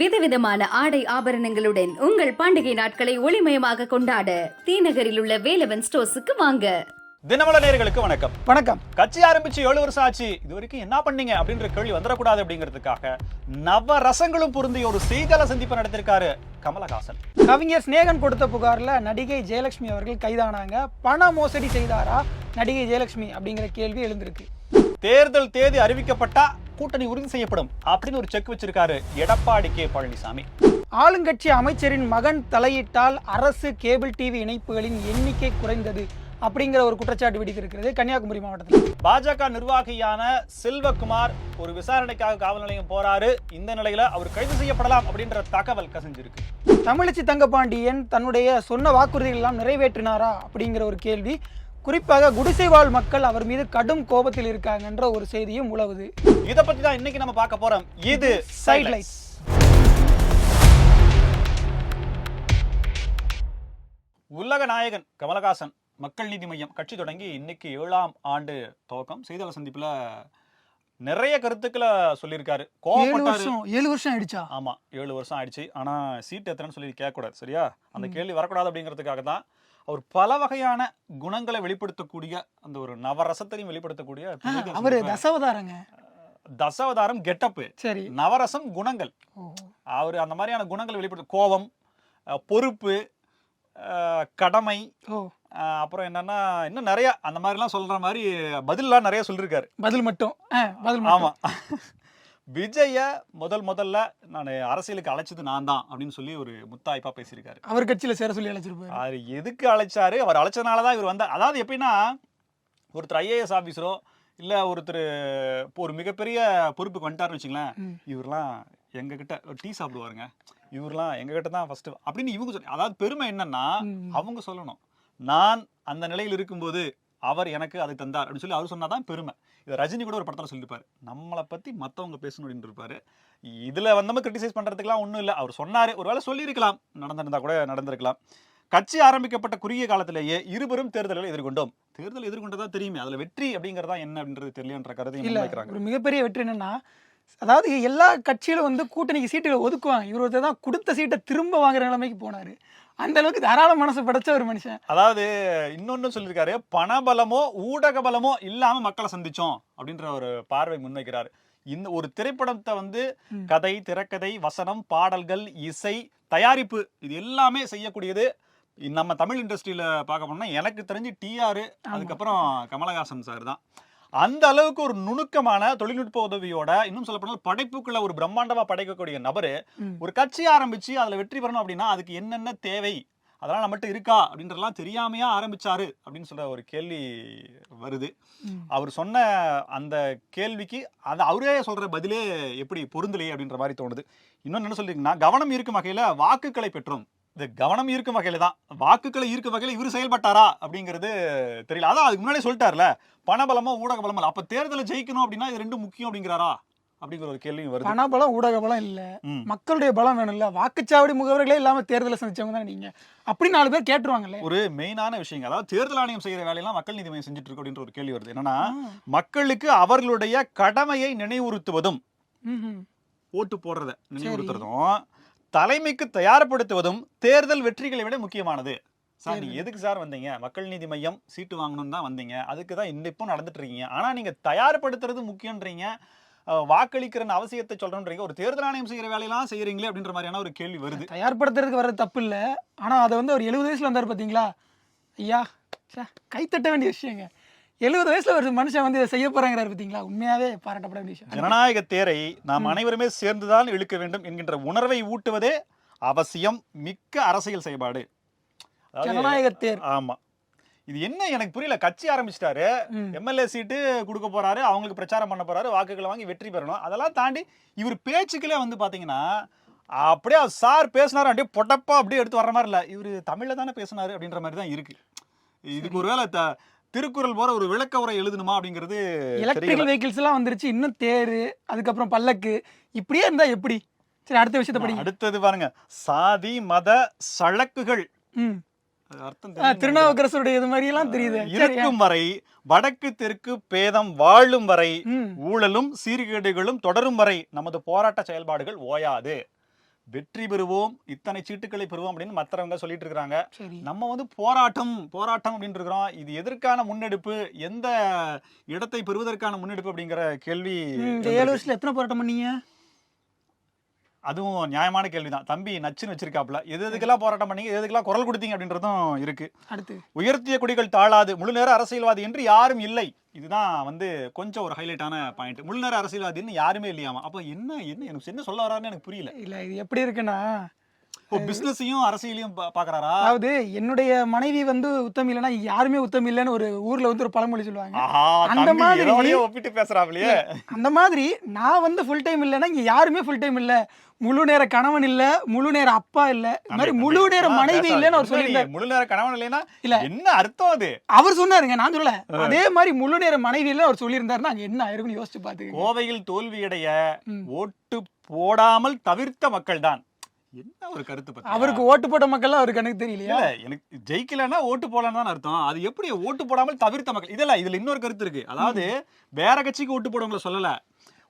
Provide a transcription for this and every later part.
விதவிதமான ஆடை ஆபரணங்களுடன் உங்கள் பண்டிகை நாட்களை ஒளிமயமாக கொண்டாட தீநகரில் உள்ள வேலவன் ஸ்டோர்ஸுக்கு வாங்க. தினமல நேயர்களுக்கு வணக்கம். வணக்கம். கட்சி ஆரம்பிச்சு ஏழு வருஷம் ஆச்சு. இது வரைக்கும் என்ன பண்ணீங்க அப்படின்ற கேள்வி வந்துடக்கூடாது அப்படிங்கிறதுக்காக நவ ரசங்களும் பொருந்திய ஒரு செய்தியாளர் சந்திப்பு நடத்திருக்காரு கமலஹாசன். கவிஞர் சிநேகன் கொடுத்த புகார்ல நடிகை ஜெயலட்சுமி அவர்கள் கைதானாங்க. பண மோசடி செய்தாரா நடிகை ஜெயலட்சுமி அப்படிங்கிற கேள்வி எழுந்திருக்கு. தேர்தல் தேதி அறிவிக்கப்பட்டா கூட்டணி உறுதி செய்யப்படும் அப்படின்னு ஒரு செக் வச்சிருக்காரு எடப்பாடி கே பழனிசாமி. ஆளுங்கட்சி அமைச்சரின் மகன் தலையிட்டால் அரசு கேபிள் டிவி இணைப்புகளின் எண்ணிக்கை குறைந்தது அப்படிங்கிற ஒரு குற்றச்சாட்டு விடுத்திருக்கிறது கன்னியாகுமரி மாவட்டத்தில். பாஜக நிர்வாகியான செல்வகுமார் ஒரு விசாரணைக்காக காவல் நிலையம் போறாரு. இந்த நிலையில அவர் கைது செய்யப்படலாம் அப்படின்ற தகவல் கசிஞ்சிருக்கு. தமிழச்சி தங்கபாண்டியன் தன்னுடைய சொன்ன வாக்குறுதிகள் எல்லாம் நிறைவேற்றினாரா அப்படிங்கிற ஒரு கேள்வி. குறிப்பாக குடிசை வாழ் மக்கள் அவர் மீது கடும் கோபத்தில் இருக்காங்கன்ற ஒரு செய்தியும் உலவுது. இத பத்தி தான் இன்னைக்கு நம்ம பார்க்க போறோம். இது சைட்லைட்ஸ் உலக நாயகன் கமலஹாசன் மக்கள் நீதி மையம் கட்சி தொடங்கி இன்னைக்கு ஏழாம் ஆண்டு துவக்கம். செய்தியாளர் சந்திப்புல நிறைய கருத்துக்களை சொல்லியிருக்காரு. கோவப்பட்டாரு. வருஷம் ஏழு வருஷம் ஆயிடுச்சா? ஆமா ஏழு வருஷம் ஆயிடுச்சு. ஆனா சீட் எத்தனைன்னு சொல்லி கேட்கக்கூடாது சரியா? அந்த கேள்வி வரக்கூடாது அப்படிங்கிறதுக்காக தான் அவர் பல வகையான குணங்களை வெளிப்படுத்தக்கூடிய அந்த ஒரு நவரசத்தையும் வெளிப்படுத்தக்கூடிய அவரு தசவதாரங்க. தசாவதாரம் கெட்டப்பு. சரி. நவரசம் குணங்கள். அவர் அந்த மாதிரியான குணங்களை வெளிப்படுத்த கோபம் பொறுப்பு கடமை அப்புறம் என்னன்னா இன்னும் நிறைய அந்த மாதிரிலாம் சொல்ற மாதிரி பதில்லாம் நிறைய சொல்லியிருக்காரு பதில் மட்டும். பதில் மட்டும். ஆமா. விஜய முதல் முதல்ல நான் அரசியலுக்கு அழைச்சது நான் தான் அப்படின்னு சொல்லி ஒரு முத்தாய்ப்பா பேசியிருக்காரு. அவர் கட்சியில சேர சொல்லி அழைச்சிருப்பாரு. அவர் எதுக்கு அழைச்சாரு? அவர் அழைச்சதுனால தான் இவர் வந்தார். அதாவது எப்படின்னா ஒருத்தர் ஐஏஎஸ் ஆஃபீஸரோ இல்ல ஒருத்தர் இப்போ ஒரு மிகப்பெரிய பொறுப்புக்கு வந்துட்டாருன்னு வச்சுங்களேன் ம். இவரெல்லாம் எங்க கிட்ட ஒரு டீ சாப்பிடுவாருங்க. இவரெல்லாம் எங்க கிட்ட தான் ஃபர்ஸ்ட் அப்படின்னு இவங்க சொல்லி அதாவது பெருமை என்னன்னா. அவங்க சொல்லணும். நான் அந்த நிலையில் இருக்கும்போது அவர் எனக்கு அதை தந்தார் அப்படின்னு சொல்லி அவர் சொன்னாதான் பெருமை. இதை ரஜினி கூட ஒரு படத்துல சொல்லியிருப்பாரு. நம்மளை பத்தி மத்தவங்க பேசணும் அப்படின்னு இருப்பாரு. இதுல வந்தவங்க கிரிட்டிசைஸ் பண்றதுக்குலாம் ஒண்ணும் இல்லை. அவர் சொன்னாரு. ஒருவேளை சொல்லியிருக்கலாம். நடந்திருந்தா கூட நடந்திருக்கலாம். கட்சி ஆரம்பிக்கப்பட்ட குறுகிய காலத்திலேயே இருவரும் தேர்தல்களை எதிர்கொண்டோம். தேர்தல் எதிர்கொண்டதா தெரியுமே. அதுல வெற்றி அப்படிங்கறதா என்ன அப்படின்றது தெரியலன்ற முன்வைக்கிறாங்க. ஒரு மிகப்பெரிய வெற்றி என்னன்னா அதாவது எல்லா கட்சியிலும் வந்து கூட்டணிக்கு சீட்டுகளை ஒதுக்குவாங்க. இவர் ஒருத்தர் தான் கொடுத்த சீட்டை திரும்ப வாங்குற நிலைமைக்கு போனாரு. அந்த அளவுக்கு தாராள மனசு படைச்ச ஒரு மனுஷன். அதாவது இன்னொன்னு சொல்லியிருக்காரு பணபலமோ ஊடக பலமோ இல்லாம மக்களை சந்திச்சோம் அப்படின்ற ஒரு பார்வை முன்வைக்கிறாரு. இந்த ஒரு திரைப்படத்தை வந்து. கதை திரைக்கதை வசனம் பாடல்கள் இசை தயாரிப்பு இது எல்லாமே செய்யக்கூடியது. நம்ம தமிழ் இண்டஸ்ட்ரியில பார்க்க போனோம்னா எனக்கு தெரிஞ்சு டிஆர் அதுக்கப்புறம் கமலஹாசன் சார் தான். அந்த அளவுக்கு ஒரு நுணுக்கமான தொழில்நுட்ப உதவியோட இன்னும் சொல்ல போனால் படைப்புக்குள்ள ஒரு பிரம்மாண்டமா படைக்கக்கூடிய நபரு. ஒரு கட்சி ஆரம்பிச்சு அதுல வெற்றி பெறணும் அப்படின்னா அதுக்கு என்னென்ன தேவை? அதெல்லாம் நம்மகிட்ட இருக்கா? அப்படின்றதெல்லாம் தெரியாமையா ஆரம்பிச்சாரு அப்படின்னு சொல்ற ஒரு கேள்வி வருது. அவர் சொன்ன அந்த கேள்விக்கு அது அவரே சொல்ற பதிலே எப்படி பொருந்தலையே அப்படின்ற மாதிரி தோணுது. இன்னொன்னு என்ன சொல்றீங்கன்னா கவனம் ஈர்க்கும் வகையில வாக்குகளை பெற்றோம். இது கவனம் ஈர்க்கும் வகையில தான். வாக்குகளை ஈர்க்கும் வகையில இவர் செயல்பட்டாரா அப்படிங்கிறது தெரியல. அதான் அதுக்கு முன்னாடி சொல்லிட்டார்ல. பணபலமோ ஊடக பலமோ அப்ப தேர்தலை ஜெயிக்கணும் அப்படின்னா இது ரெண்டும் முக்கியம் அப்படிங்கிறாரா? அப்படிங்கிற ஒரு கேள்வியும் வருது. பண பலம் ஊடக பலம் இல்ல. மக்களுடைய பலம் வேணும்ல. வாக்குச்சாவடி முகவர்களே இல்லாம தேர்தலை சந்திச்சவங்க தான் நீங்க. அப்படி நாலு பேர் கேட்டுருவாங்கல்ல. ஒரு மெயினான விஷயங்கள் அதாவது தேர்தல் ஆணையம் செய்யற வேலையெல்லாம் மக்கள் நீதி மையம் செஞ்சுட்டு இருக்கு அப்படின்ற ஒரு கேள்வி வருது. என்னன்னா. மக்களுக்கு அவர்களுடைய கடமையை நினைவுறுத்துவதும். ஓட்டு போடுறத நினைவுறுத்துறதும் தலைமைக்கு தயார்படுத்துவதும் தேர்தல் வெற்றிகளை விட முக்கியமானது. சார் நீங்க எதுக்கு சார் வந்தீங்க? மக்கள் நீதி மையம் சீட்டு வாங்கணும்னு தான் வந்தீங்க. அதுக்கு தான் இந்த இப்போ நடந்துட்டு இருக்கீங்க. ஆனா நீங்க தயார்படுத்துறது முக்கியன்றீங்க வாக்களிக்கிற அவசியத்தை சொல்றேன்றீங்க. ஒரு தேர்தல் ஆணையம் செய்யற வேலையெல்லாம் செய்யறீங்களே அப்படின்ற மாதிரியான ஒரு கேள்வி வருது. தயார்படுத்துறதுக்கு வர தப்பு இல்ல. ஆனா அதை வந்து ஒரு எழுபது வயசுல வந்தாரு பாத்தீங்களா? ஐயா கைத்தட்ட வேண்டிய விஷயங்க. எழுபது வயசுல ஒரு மனுஷன் வந்து இதை செய்ய போறாங்கிறாரு பாத்தீங்களா உண்மையாவே பாராட்டப்பட வேண்டிய விஷயம். ஜனநாயக தேரை நாம் அனைவருமே சேர்ந்துதான் இழுக்க வேண்டும் என்கின்ற உணர்வை ஊட்டுவதே அவசியம் மிக்க அரசியல் செயல்பாடு. அதாவது ஜனநாயக தேர். ஆமா. இது என்ன? எனக்கு புரியல. கட்சி ஆரம்பிச்சிட்டாரு. எம்எல்ஏ சீட்டு கொடுக்க போறாரு. அவங்களுக்கு பிரச்சாரம் பண்ண போறாரு. வாக்குகளை வாங்கி வெற்றி பெறணும். அதெல்லாம் தாண்டி இவர் பேச்சுக்களே வந்து பாத்தீங்கன்னா அப்படியே சார் பேசினாரு அப்படியே பொட்டப்பா அப்படியே எடுத்து வர்ற மாதிரி இல்ல. இவர் தமிழ்ல தானே பேசினாரு அப்படின்ற மாதிரி தான் இருக்கு. இதுக்கு ஒருவேளை திருக்குறள் போற ஒரு விளக்க உரை எழுதணுமா அப்படிங்கிறது எலக்ட்ரிக்கல் வெஹிக்கிள்ஸ் எல்லாம் வந்துருச்சு. இன்னும் தேரு அதுக்கப்புறம் பல்லக்கு. இப்படியே இருந்தா எப்படி? சரி அடுத்த விஷயத்த படிங்க. அடுத்தது பாருங்க. சாதி மத சழக்குகள்? திருநாவுக்கரசருடைய இது மாதிரி எல்லாம் தெரியுது. இருக்கும் வரை வடக்கு தெற்கு பேதம் வாழும் வரை ஊழலும் சீர்கேடுகளும் தொடரும் வரை நமது போராட்ட செயல்பாடுகள் ஓயாது. வெற்றி பெறுவோம் இத்தனை சீட்டுக்களை பெறுவோம் அப்படின்னு மற்றவங்க சொல்லிட்டு இருக்காங்க நம்ம வந்து போராட்டம் போராட்டம் அப்படின்னு இருக்கிறோம். இது எதற்கான முன்னெடுப்பு எந்த இடத்தை பெறுவதற்கான முன்னெடுப்பு அப்படிங்கிற கேள்வி. ஏழு வருஷத்துல எத்தனை போராட்டம் பண்ணீங்க? அதுவும் நியாயமான கேள்விதான். தம்பி நச்சுன்னு வச்சிருக்காப்ல எது எதுக்கெல்லாம் போராட்டம் பண்ணீங்க? எது எதுக்கெல்லாம் குரல் கொடுத்தீங்க? அப்படின்றதும் இருக்கு. அடுத்து. உயர்த்திய கொடிகள் தாழாது. முழு நேர அரசியல்வாதி என்று யாரும் இல்லை. இதுதான் வந்து கொஞ்சம் ஒரு ஹைலைட்டான பாயிண்ட் முழு நேர அரசியல்வாதின்னு யாருமே இல்லையாமா? அப்போ என்ன என்ன எனக்கு என்ன சொல்ல வராருன்னு எனக்கு புரியல. இல்ல இது எப்படி இருக்குன்னா பிசினஸையும் அரசியலையும் பாக்குறாரா? அதாவது என்னுடைய மனைவி வந்து உத்தமி இல்லைன்னா யாருமே உத்தமி இல்லைன்னு ஒரு ஊர்ல வந்து ஒரு பழமொழி சொல்லுவாங்க. அந்த மாதிரி- ஒப்பிட்டு பேசுறாப்லையே. அந்த மாதிரி நான் வந்து ஃபுல் டைம் இல்லைன்னா இங்க யாருமே ஃபுல் டைம் இல்ல. முழு நேர கணவன் இல்ல முழு நேர அப்பா இல்ல. இந்த மாதிரி முழு நேர மனைவி. இல்லைன்னு அவர் சொல்லியிருந்தார். முழு நேர கணவன் இல்லைன்னா இல்ல. என்ன அர்த்தம் அது? அவர் சொன்னாருங்க நான் சொல்லல. அதே மாதிரி முழு நேர மனைவி இல்ல அவர் சொல்லியிருந்தாருன்னா அங்க என்ன ஆயிருக்கும்னு யோசிச்சு பாத்துக்கங்க. கோவையில் தோல்வியடைய. ஓட்டு போடாமல் தவிர்த்த மக்கள் தான் என்ன ஒரு கருத்து பத்தியா? அவருக்கு ஓட்டு போட்ட மக்கள் அவருக்கு எனக்கு தெரியலையா? எனக்கு ஜெயிக்கலன்னா ஓட்டு போடலாம் தான் அர்த்தம். அது எப்படி ஓட்டு போடாமல் தவிர்த்த மக்கள்? இதெல்லாம் இதுல இன்னொரு கருத்து இருக்கு. அதாவது வேற கட்சிக்கு ஓட்டு போடவங்கள சொல்லல.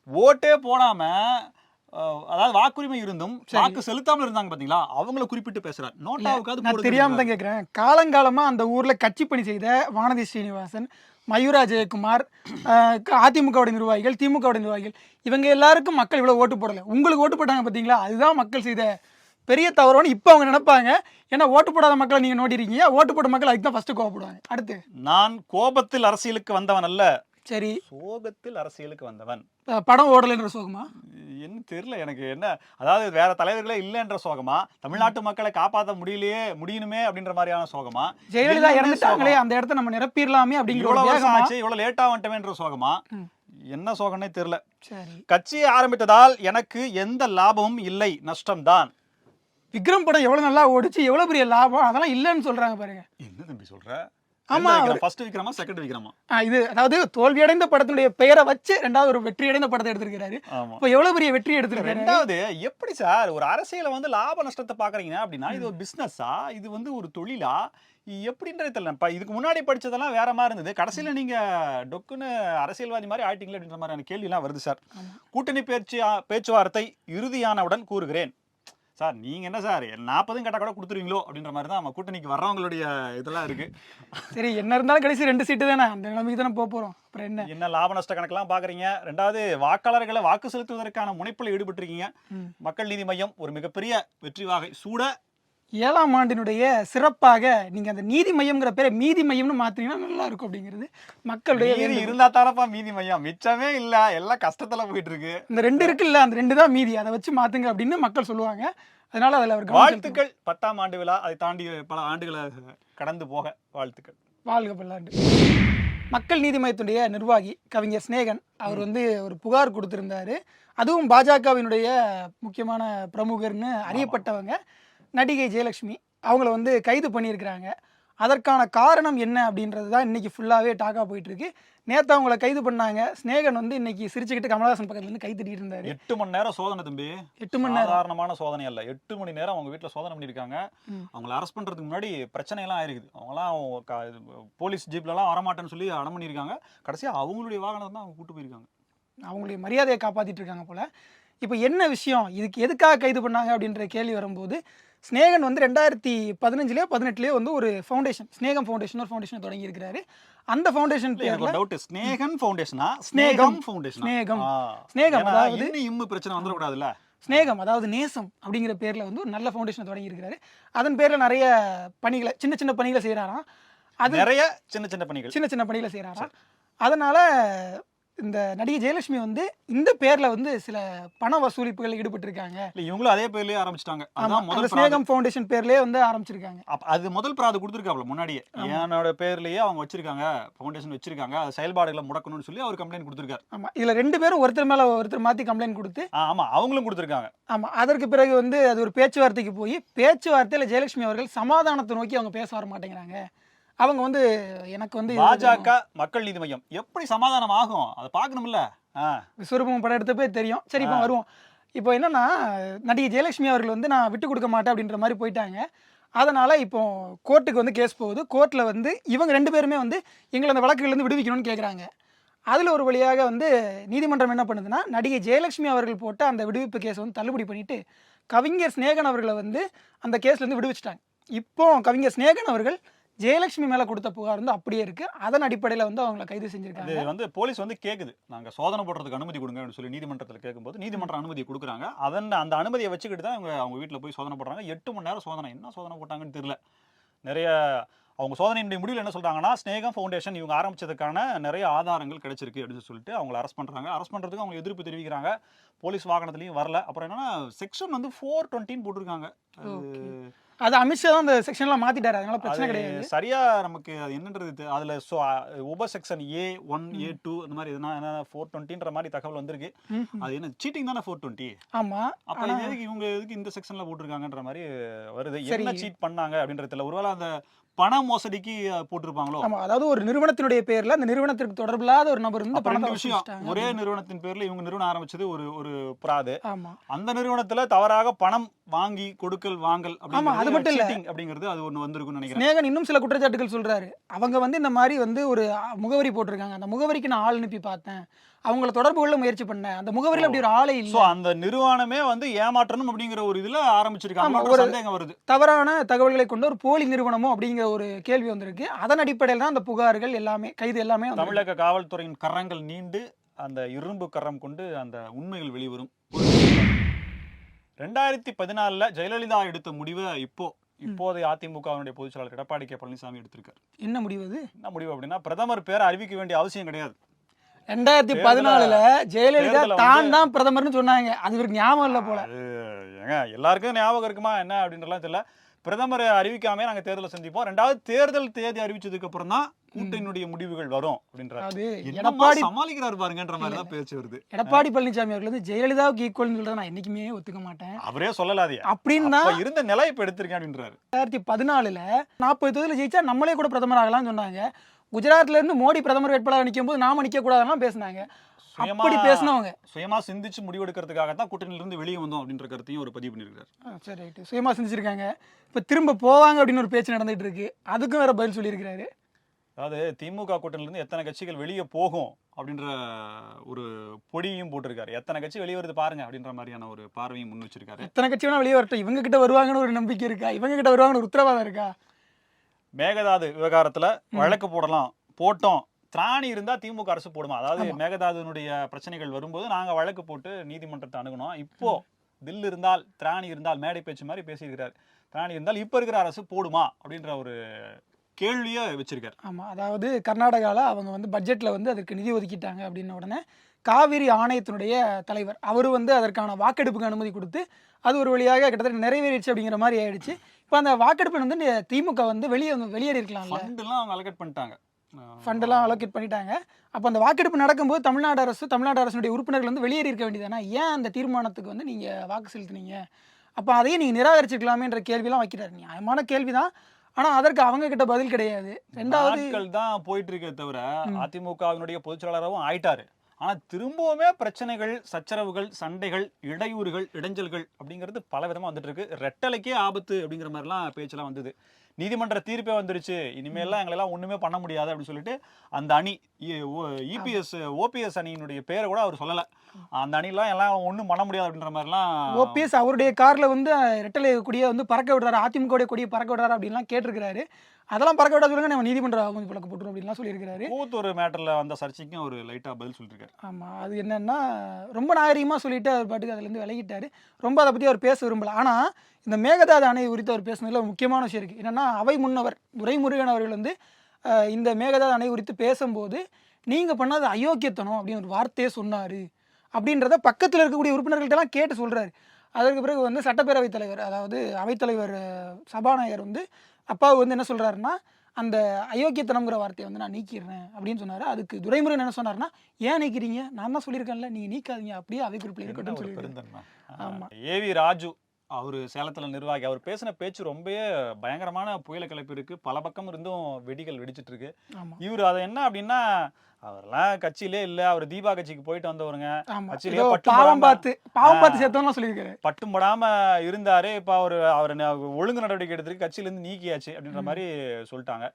ஓட்டே போடாம அதாவது வாக்குரிமை இருந்தும் வாக்கு செலுத்தாம இருந்தாங்க பாத்தீங்களா? அவங்கள குறிப்பிட்டு பேசுறாரு. நோட்டாவுக்காவது நான் தெரியாம தான் கேட்குறேன் காலங்காலமா அந்த ஊர்ல கட்சி பணி செய்த வானதி ஸ்ரீனிவாசன் மயூரா ஜெயக்குமார் அதிமுகவுடைய நிர்வாகிகள் திமுகவுடைய நிர்வாகிகள் இவங்க எல்லாருக்கும் மக்கள் இவ்வளவு ஓட்டு போடல. உங்களுக்கு ஓட்டு போட்டாங்க பாத்தீங்களா? அதுதான் மக்கள் செய்த பெரிய தவறுன்னு இப்போ அவங்க நினைப்பாங்க. ஏன்னா ஓட்டு போடாத மக்களை நீங்க நோட்டிருக்கீங்க ஓட்டு போட்ட மக்கள் அதுக்கு தான் ஃபர்ஸ்ட் கோவப்படுவாங்க. அடுத்து? நான் கோபத்தில் அரசியலுக்கு வந்தவன் அல்ல. சரி. சோகத்தில் அரசியலுக்கு வந்தவன். படம் ஓடலைன்ற சோகமா? என்ன தெரியல எனக்கு. என்ன? அதாவது வேற தலைவர்களே இல்லைன்ற சோகமா? தமிழ்நாட்டு மக்களை காப்பாற்ற முடியலையே முடியணுமே அப்படின்ற மாதிரியான சோகமா? ஜெயலலிதா இறந்துட்டாங்களே? அந்த இடத்த நம்ம நிரப்பிடலாமே அப்படிங்கிற இவ்வளவு இவ்வளவு லேட்டா வந்துட்டவேன்ற சோகமா. என்ன சோகம்னே தெரியல. கட்சியை ஆரம்பித்ததால் எனக்கு எந்த லாபமும் இல்லை. நஷ்டம்தான். விக்ரம் படம் எவ்வளவு நல்லா ஓடிச்சு எவ்வளவு பெரிய லாபம் அதெல்லாம் இல்லைன்னு சொல்றாங்க பாருங்க. என்ன தம்பி சொல்ற? ஆமா, ஃபர்ஸ்ட் விக்ரமா செகண்ட் விக்ரமா இது அதாவது தோல்வியடைந்த படத்தினுடைய பெயரை வச்சு ரெண்டாவது ஒரு வெற்றி அடைந்த படத்தை எடுத்திருக்கிறாரு. இப்போ எவ்வளவு பெரிய வெற்றி எடுத்திருக்காரு? ரெண்டாவது எப்படி சார் ஒரு அரசியல வந்து லாப நஷ்டத்தை பாக்குறீங்க அப்படின்னா இது ஒரு பிசினஸா இது வந்து ஒரு தொழிலா? எப்படின்றது தெரியல. இப்ப இதுக்கு முன்னாடி படிச்சதெல்லாம் வேற மாதிரி இருந்தது. கடைசியில நீங்க டொக்குன்னு அரசியல்வாதி மாதிரி ஆயிட்டீங்களே அப்படின்ற மாதிரியான கேள்வி எல்லாம் வருது சார். கூட்டணி பேச்சு பேச்சுவார்த்தை இறுதியானவுடன் கூறுகிறேன். சார் நீங்க என்ன சார் நாற்பதும் கேட்டா கூட கொடுத்துருவீங்களோ அப்படின்ற மாதிரி தான் நம்ம கூட்டணிக்கு வர்றவங்களுடைய இதெல்லாம் இருக்கு. சரி என்ன இருந்தாலும் கடைசி ரெண்டு சீட்டு தானே? அந்த நிலைமைக்கு தானே போக போறோம். அப்புறம் என்ன? என்ன லாப நஷ்ட கணக்கெல்லாம் பாக்குறீங்க. ரெண்டாவது வாக்காளர்களை வாக்கு செலுத்துவதற்கான முனைப்பில் ஈடுபட்டிருக்கீங்க. மக்கள் நீதி மையம் ஒரு மிகப்பெரிய வெற்றி வாகை. சூட ஏழாம் ஆண்டினுடைய சிறப்பாக நீங்க அந்த நீதி மையம்ங்கிற பேரை மீதி மையம்னு மாத்தீங்கன்னா நல்லா இருக்கும் அப்படிங்கிறது. மக்களுடைய மீதி. இருந்தா தானப்பா மீதி மையம். மிச்சமே இல்ல. எல்லாம் கஷ்டத்துல போயிட்டு இருக்கு. இந்த ரெண்டு இருக்குல்ல அந்த ரெண்டு தான் மீதி. அதை வச்சு மாத்துங்க அப்படின்னு மக்கள் சொல்லுவாங்க. அதனால அதுல அவர் கவனம் செலுத்தணும். வாழ்த்துக்கள். பத்தாம் ஆண்டு விழா அதை தாண்டி பல ஆண்டுகளை கடந்து போக வாழ்த்துக்கள். வாழ்க பல்லாண்டு. மக்கள் நீதி மையத்துடைய நிர்வாகி கவிஞர் சிநேகன் அவர் வந்து ஒரு புகார் கொடுத்திருந்தாரு. அதுவும் பாஜகவினுடைய முக்கியமான பிரமுகர்னு அறியப்பட்டவங்க நடிகை ஜெயலட்சுமி. அவங்கள வந்து கைது பண்ணியிருக்கிறாங்க. அதற்கான காரணம் என்ன அப்படின்றது தான் இன்னைக்கு ஃபுல்லாகவே டாக்கா போயிட்டு இருக்கு நேற்று அவங்கள கைது பண்ணாங்க. ஸ்நேகன் வந்து இன்னைக்கு சிரிச்சுக்கிட்டு கமலஹாசன் பக்கத்துல இருந்து கை தட்டிட்டு இருந்தாரு. எட்டு மணி நேரம் சோதனை தம்பி. எட்டு மணி நேரம். சாதாரணமான சோதனை அல்ல. எட்டு மணி நேரம் அவங்க வீட்டுல சோதனை பண்ணிருக்காங்க ம். அவங்கள அரெஸ்ட் பண்றதுக்கு முன்னாடி பிரச்சனை எல்லாம் ஆயிருக்குது இது, போலீஸ் ஜீப்ல எல்லாம் வரமாட்டேன்னு சொல்லி அடம் பண்ணிருக்காங்க கடைசியா அவங்களுடைய வாகனத்தை தான் அவங்க கூட்டு போயிருக்காங்க. அவங்களுடைய மரியாதையை காப்பாத்திட்டு இருக்காங்க போல. இப்போ என்ன விஷயம்? இதுக்கு எதுக்காக கைது பண்ணாங்க அப்படின்ற கேள்வி வரும்போது ஸ்நேகன் வந்து ரெண்டாயிரத்தி பதினஞ்சுலயோ பதினெட்டுலயோ வந்து ஒரு ஃபவுண்டேஷன் ஸ்நேகம் ஃபவுண்டேஷன் ஒரு ஃபவுண்டேஷன் தொடங்கி இருக்கிறாரு அந்த ஃபவுண்டேஷன் பேர்ல ஒரு டவுட் ஸ்னேகன் ஃபவுண்டேஷனா ஸ்நேகம். ஃபவுண்டேஷன் ஸ்நேகம். ஸ்நேகம், அதாவது- இம்மு பிரச்சனை வந்துடக்கூடாதுல்ல? ஸ்நேகம் அதாவது நேசம் அப்படிங்கிற பேர்ல வந்து ஒரு நல்ல ஃபவுண்டேஷன் தொடங்கி இருக்கிறாரு அதன் பேர்ல நிறைய பணிகளை சின்ன சின்ன பணிகளை செய்யறாராம் அது நிறைய சின்ன சின்ன பணிகள். சின்ன சின்ன பணிகளை செய்கிறாராம் அதனால இந்த நடிகை ஜெயலட்சுமி வந்து இந்த பேர்ல வந்து சில பண வசூலிப்புகள் ஈடுபட்டிருக்காங்க. இல்ல இவங்களும் அதே பேர்லயே ஆரம்பிச்சிட்டாங்க. அதான் முதல். ஸ்நேகம் ஃபவுண்டேஷன் பேர்லயே வந்து ஆரம்பிச்சிருக்காங்க. அது முதல் பிராது கொடுத்துருக்காப்ல முன்னாடியே. என்னோட பேர்லயே அவங்க வச்சிருக்காங்க ஃபவுண்டேஷன் வச்சிருக்காங்க அது செயல்பாடுகளை முடக்கணும்னு சொல்லி அவர் கம்ப்ளைண்ட் கொடுத்துருக்காரு. ஆமா இதுல ரெண்டு பேரும் ஒருத்தர் மேல ஒருத்தர் மாத்தி கம்ப்ளைண்ட் கொடுத்து ஆமா அவங்களும் கொடுத்துருக்காங்க. ஆமா அதற்கு பிறகு வந்து அது ஒரு பேச்சுவார்த்தைக்கு போய் பேச்சுவார்த்தையில ஜெயலட்சுமி அவர்கள் சமாதானத்தை நோக்கி அவங்க பேச வர மாட்டேங்கிறாங்க. அவங்க வந்து எனக்கு வந்து பாஜக மக்கள் நீதி மையம். எப்படி சமாதானம் ஆகும் அதை பார்க்கணும்ல. விஸ்வரூபம் படம் எடுத்தப்பே தெரியும். சரி இப்போ வருவோம். இப்போ என்னன்னா நடிகை ஜெயலட்சுமி அவர்கள் வந்து நான் விட்டு கொடுக்க மாட்டேன் அப்படின்ற மாதிரி போயிட்டாங்க. அதனால இப்போ கோர்ட்டுக்கு வந்து கேஸ் போகுது. கோர்ட்டில் வந்து இவங்க ரெண்டு பேருமே வந்து எங்களை அந்த வழக்குகள்லேருந்து விடுவிக்கணும்னு கேட்குறாங்க அதில் ஒரு வழியாக வந்து நீதிமன்றம் என்ன பண்ணுதுன்னா நடிகை ஜெயலட்சுமி அவர்கள் போட்ட அந்த விடுவிப்பு கேஸை வந்து தள்ளுபடி பண்ணிட்டு கவிஞர் சிநேகன் அவர்களை வந்து அந்த கேஸ்ல இருந்து விடுவிச்சிட்டாங்க. இப்போ கவிஞர் சிநேகன் அவர்கள் ஜெயலட்சுமி மேல கொடுத்த புகார் வந்து அப்படியே இருக்கு. அதன் அடிப்படையில வந்து அவங்களை கைது இது செஞ்சிருக்காங்க வந்து போலீஸ் வந்து கேக்குது. நாங்க சோதனை போடுறதுக்கு அனுமதி கொடுங்க அப்படின்னு சொல்லி நீதிமன்றத்தில் கேட்கும்போது நீதிமன்றம் அனுமதி கொடுக்குறாங்க. அதன் அந்த அனுமதியை வச்சுக்கிட்டு தான் இவங்க அவங்க வீட்டில் போய் சோதனை போடுறாங்க. எட்டு மணி நேரம் சோதனை. என்ன சோதனை போட்டாங்கன்னு தெரியல. நிறைய அவங்க சோதனையினுடைய முடிவில் என்ன சொல்றாங்கன்னா ஸ்னேகம் ஃபவுண்டேஷன் இவங்க ஆரம்பிச்சதுக்கான நிறைய ஆதாரங்கள் கிடைச்சிருக்கு அப்படின்னு சொல்லிட்டு அவங்களை அரெஸ்ட் பண்றாங்க. அரெஸ்ட் பண்றதுக்கு அவங்க எதிர்ப்பு தெரிவிக்கிறாங்க. போலீஸ் வாகனத்துலயும் வரல. அப்புறம் என்னன்னா செக்ஷன் வந்து ஃபோர் டுவெண்ட்டின்னு போட்டிருக்காங்க. அது அமித்ஷா தான் அந்த செக்ஷன்லாம் மாத்திட்டாரு. அதனால பிரச்சனை கிடையாது. சரியா நமக்கு அது என்னன்றது அதுல so, அ, உப section A one A two இந்த மாதிரி எதுனா என்ன ஃபோர் டுவெண்ட்டின்ற மாதிரி தகவல் வந்திருக்கு. அது என்ன சீட்டிங் தானே ஃபோர் டுவெண்ட்டி ஆமா அப்ப எதுக்கு இவங்க எதுக்கு இந்த செக்ஷன்ல போட்டிருக்காங்கன்ற மாதிரி வருது. என்ன சீட் பண்ணாங்க அப்படின்றது தெரியல. ஒருவேளை அந்த பண மோசடிக்கு போட்டிருப்பாங்களோ? ஆமா அதாவது ஒரு நிறுவனத்தினுடைய பேர்ல அந்த நிறுவனத்திற்கு தொடர்பில்லாத ஒரு நபர் பணத்தை ரெண்டு விஷயம். ஒரே. நிறுவனத்தின் பேர்ல இவங்க நிறுவனம் ஆரம்பிச்சது ஒரு ஒரு பிராது அந்த நிறுவனத்துல தவறாக பணம் வாங்கி கொடுக்கல் வாங்கல் ஆமா, அது மட்டும் இல்ல. அப்படிங்கிறது அது ஒண்ணு வந்திருக்கும்னு நினைக்கிறேன். இன்னும் சில குற்றச்சாட்டுகள் சொல்றாரு. அவங்க வந்து இந்த மாதிரி வந்து ஒரு முகவரி போட்டிருக்காங்க. அந்த முகவரிக்கு நான் ஆள் அனுப்பி பார்த்தேன். அவங்கள தொடர்பு கொள்ள முயற்சி பண்ணேன் அந்த முகவரியில அப்படி ஒரு ஆளே சோ இல்ல அந்த நிறுவனமே வந்து ஏமாற்றணும் அப்படிங்கிற ஒரு இதுல ஆரம்பிச்சிருக்காங்க. ஒரு சந்தேகம் வருது. தவறான தகவல்களை கொண்ட ஒரு போலி நிறுவனமோ அப்படிங்கிற ஒரு கேள்வி வந்திருக்கு. அதன் அடிப்படையில் தான் அந்த புகார்கள் எல்லாமே கைது எல்லாமே. தமிழக காவல்துறையின் கரங்கள் நீண்டு அந்த இரும்பு கரம் கொண்டு அந்த உண்மைகள் வெளிவரும். ரெண்டாயிரத்தி பதினாலுல ஜெயலலிதா எடுத்த முடிவை இப்போ இப்போதைய அதிமுகவினுடைய பொதுச் செயலாளர் எடப்பாடி கே பழனிசாமி எடுத்திருக்காரு. என்ன முடிவு அது? என்ன முடிவு அப்படின்னா பிரதமர் பேரை அறிவிக்க வேண்டிய அவசியம் கிடையாது. ரெண்டாயிரத்தி பதினாலுல ஜெயலலிதா தான் தான் பிரதமர்னு சொன்னாங்க. அது இவருக்கு ஞாபகம் இல்ல போல. ஏங்க எல்லாருக்கும் ஞாபகம் இருக்குமா என்ன அப்படின்றலாம் தெரியல. பிரதமரை அறிவிக்காம நாங்க தேர்தலை சந்திப்போம். ரெண்டாவது தேர்தல் தேதி அறிவிச்சதுக்கு அப்புறம் தான் கூட்டணியுடைய முடிவுகள் வரும் அப்படின்றாரு. எடப்பாடி சமாளிக்கிறாரு பாருங்கன்ற மாதிரி தான் பேச்சு வருது. எடப்பாடி பழனிசாமி அவர்கள் வந்து ஜெயலலிதாவுக்கு ஈக்குவல்னு சொல்றதை நான் என்னைக்குமே ஒத்துக்க மாட்டேன். அவரே சொல்லலாதே. அப்படின்னு இருந்த நிலை இப்ப எடுத்திருக்கேன் அப்படின்றாரு. ரெண்டாயிரத்தி பதினாலுல நாற்பது தொகுதியில் ஜெயிச்சா நம்மளே கூட பிரதமர் ஆகலாம்னு சொன்னாங்க. குஜராத்ல இருந்து மோடி பிரதமர் வேட்பாளர் நிற்கும் போது நாம நிக்க கூடாதுலாம் பேசினாங்க அப்படி பேசினவங்க. சுயமா சிந்திச்சு முடிவெடுக்கிறதுக்காக தான் கூட்டணியில இருந்து வெளியே வந்தோம் அப்படின்ற கருத்தையும் ஒரு பதிவு பண்ணிருக்காரு ஆ, சரி ரைட்டு. சுயமா செஞ்சிருக்காங்க இப்போ திரும்ப போவாங்க அப்படின்னு ஒரு பேச்சு நடந்துட்டு இருக்கு அதுக்கும் வேற பதில் சொல்லியிருக்கிறாரு. அதாவது திமுக கூட்டணில இருந்து எத்தனை கட்சிகள் வெளியே போகும் அப்படின்ற ஒரு பொடியும் போட்டிருக்காரு. எத்தனை கட்சி வெளியே வருது பாருங்க அப்படின்ற மாதிரியான ஒரு பார்வையும் முன் வச்சிருக்காரு. எத்தனை கட்சி வேணா வெளியே வரட்டும். இவங்க கிட்ட வருவாங்கன்னு ஒரு நம்பிக்கை இருக்கா? இவங்க கிட்ட வருவாங்கன்னு ஒரு உத்தரவாதம் இருக்கா? மேகதாது விவகாரத்துல வழக்கு போடலாம். போட்டோம். திராணி இருந்தா திமுக அரசு போடுமா? அதாவது. மேகதாதுனுடைய பிரச்சனைகள் வரும்போது நாங்க வழக்கு போட்டு நீதிமன்றத்தை அணுகுனோம் இப்போ தில் இருந்தால் திராணி இருந்தால் மேடை பேச்சு மாதிரி பேசியிருக்கிறார். திராணி இருந்தால் இப்ப இருக்கிற அரசு போடுமா? அப்படின்ற ஒரு கேள்வியை வச்சிருக்காரு. ஆமா. அதாவது கர்நாடகாவில் அவங்க வந்து பட்ஜெட்ல வந்து அதற்கு நிதி ஒதுக்கிட்டாங்க அப்படின்ன உடனே காவிரி ஆணையத்தினுடைய தலைவர். அவர் வந்து அதற்கான வாக்கெடுப்புக்கு அனுமதி கொடுத்து அது ஒரு வழியாக கிட்டத்தட்ட நிறைவேறிடுச்சு அப்படிங்கிற மாதிரி ஆயிடுச்சு. இப்போ அந்த வாக்கெடுப்பு வந்து திமுக வந்து வெளியே வந்து வெளியேறி இருக்கலாம்ல ஃபண்ட் எல்லாம் அவங்க அலகட் பண்ணிட்டாங்க. ஃபண்டெல்லாம் அலோகேட் பண்ணிட்டாங்க. அப்போ அந்த வாக்கெடுப்பு நடக்கும்போது தமிழ்நாடு அரசு தமிழ்நாடு அரசுடைய உறுப்பினர்கள் வந்து வெளியேறி இருக்க வேண்டியதானே ஏன் அந்த தீர்மானத்துக்கு வந்து நீங்கள் வாக்கு செலுத்துனீங்க? அப்போ அதையும் நீங்கள் நிராகரிச்சிருக்கலாமேன்ற கேள்வியெல்லாம் வைக்கிறாரு. நியாயமான கேள்வி தான் ஆனால் அதற்கு அவங்க கிட்ட பதில் கிடையாது. ரெண்டாவது தான் போயிட்டு இருக்கே தவிர. அதிமுகவினுடைய பொதுச் செயலாளராகவும் ஆயிட்டாரு. ஆனால் திரும்பவுமே பிரச்சனைகள் சச்சரவுகள் சண்டைகள் இடையூறுகள் இடைஞ்சல்கள் அப்படிங்கிறது பல விதமாக வந்துட்டு இருக்கு ரெட்டலைக்கே ஆபத்து அப்படிங்கிற மாதிரிலாம் பேச்செல்லாம் வந்தது. நீதிமன்ற தீர்ப்பே வந்துருச்சு. இனிமேல்லாம் எங்களெல்லாம் ஒன்றுமே பண்ண முடியாது அப்படின்னு சொல்லிட்டு அந்த அணி இபிஎஸ் ஓபிஎஸ் அணியினுடைய பேரை கூட அவர் சொல்லலை. அந்த அணிலாம் எல்லாம் ஒன்றும் பண்ண முடியாது அப்படின்ற மாதிரிலாம் ஓபிஎஸ் அவருடைய காரில் வந்து ரெட்டலை கொடியை வந்து பறக்க விடுறாரு அதிமுக கொடியை பறக்க விடுறாரு அப்படின்லாம் கேட்டிருக்கிறாரு. அதெல்லாம் பறக்க விட சொல்லுங்க நம்ம நீதிமன்ற அவமதிப்பு வழக்கு போட்டுரும் அப்படின்லாம் சொல்லியிருக்கிறாரு. கூத்தூர் மேட்டர்ல வந்த சர்ச்சைக்கும் அவர் லைட்டா பதில் சொல்லிருக்காரு. ஆமாம் அது என்னன்னா ரொம்ப நாகரிகமாக சொல்லிட்டு அவர் பாட்டுக்கு அதுலேருந்து விலகிட்டாரு. ரொம்ப அதை பற்றி அவர் பேச விரும்பல. ஆனால் இந்த மேகதாது அணை குறித்து அவர் பேசுனதுல ஒரு முக்கியமான விஷயம் இருக்குது என்னன்னா அவை முன்னவர் துரைமுருகன் அவர்கள் வந்து இந்த மேகதாது அணை குறித்து பேசும்போது நீங்கள் பண்ணது அயோக்கியத்தனம் அப்படின்னு ஒரு வார்த்தையே சொன்னார். அப்படின்றத பக்கத்தில் இருக்கக்கூடிய உறுப்பினர்கள்ட்டெல்லாம் கேட்டு சொல்கிறாரு அதற்கு பிறகு வந்து சட்டப்பேரவைத் தலைவர் அதாவது அவைத்தலைவர் சபாநாயகர் வந்து அப்பாவு வந்து என்ன சொல்கிறாருன்னா அந்த அயோக்கியத்தனம்ங்கிற வார்த்தையை வந்து நான் நீக்கிடுறேன் அப்படின்னு சொன்னார். அதுக்கு துரைமுருகன் என்ன சொன்னார்னா ஏன் நீக்கிறீங்க? நான் தான் சொல்லியிருக்கேன்ல நீங்கள் நீக்காதீங்க அப்படியே அவை குறிப்பில் இருக்கட்டும் ஒரு சொல்லியிருக்காரு பெருந்தன்மை. ஆமா. ஏவி ராஜு அவரு சேலத்துல நிர்வாகி. அவர் பேசின பேச்சு ரொம்பவே பயங்கரமான புயல கிளப்பி இருக்கு பல பக்கம் இருந்தும் வெடிகள் வெடிச்சிட்டு இருக்கு. ஆமாம் இவர் அதை என்ன அப்படின்னா அவரெல்லாம் கட்சியிலே இல்ல. அவர் தீபா கட்சிக்கு போயிட்டு வந்தவருங்க. கட்சியிலே பாவம் பார்த்து பாவம் பார்த்து. சேர்த்தோம்லாம் சொல்லியிருக்காரு. பட்டும் படாம இருந்தாரு. இப்ப அவர் அவர் ஒழுங்கு நடவடிக்கை எடுத்துட்டு கட்சியில இருந்து நீக்கியாச்சு அப்படின்ற. மாதிரி சொல்லிட்டாங்க.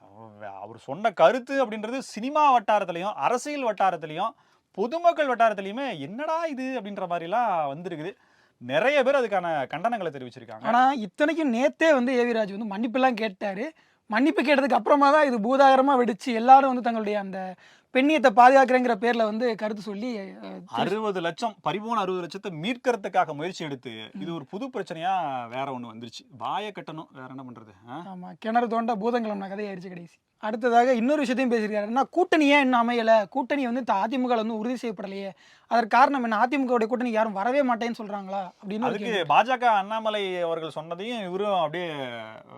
அவ- அவர் சொன்ன கருத்து அப்படின்றது சினிமா வட்டாரத்திலையும் அரசியல் வட்டாரத்திலையும் பொதுமக்கள் வட்டாரத்திலையுமே என்னடா இது அப்படின்ற மாதிரிலாம் வந்திருக்குது. நிறைய பேர் அதுக்கான கண்டனங்களை தெரிவிச்சிருக்காங்க. ஆனா இத்தனைக்கும் நேத்தே வந்து ஏவி ராஜ் வந்து மன்னிப்பெல்லாம் கேட்டாரு. மன்னிப்பு கேட்டதுக்கு அப்புறமா தான் இது பூதாகரமா வெடிச்சு எல்லாரும் வந்து தங்களுடைய அந்த பெண்ணியத்தை பாதுகாக்கிறேங்கிற பேர்ல வந்து கருத்து சொல்லி அறுபது லட்சம் பரிபூர்ண அறுபது லட்சத்தை மீட்கிறதுக்காக முயற்சி எடுத்து இது ஒரு புது பிரச்சனையா வேற ஒண்ணு வந்துருச்சு. வாயை கட்டணும். வேற என்ன பண்றது? ஆமா கிணறு தோண்ட பூதங்கிழமை கதையாயிருச்சு கடைசி. அடுத்ததாக இன்னொரு விஷயத்தையும் பேசியிருக்காரு. என்ன கூட்டணி ஏன் இன்னும் அமையல? கூட்டணி வந்து அதிமுக வந்து உறுதி செய்யப்படலையே. அதற்கு காரணம் என்ன? அதிமுக கூட்டணி யாரும் வரவே மாட்டேன்னு சொல்றாங்களா? அப்படின்னு அதுக்கு. பாஜக அண்ணாமலை அவர்கள் சொன்னதையும் இவரும் அப்படியே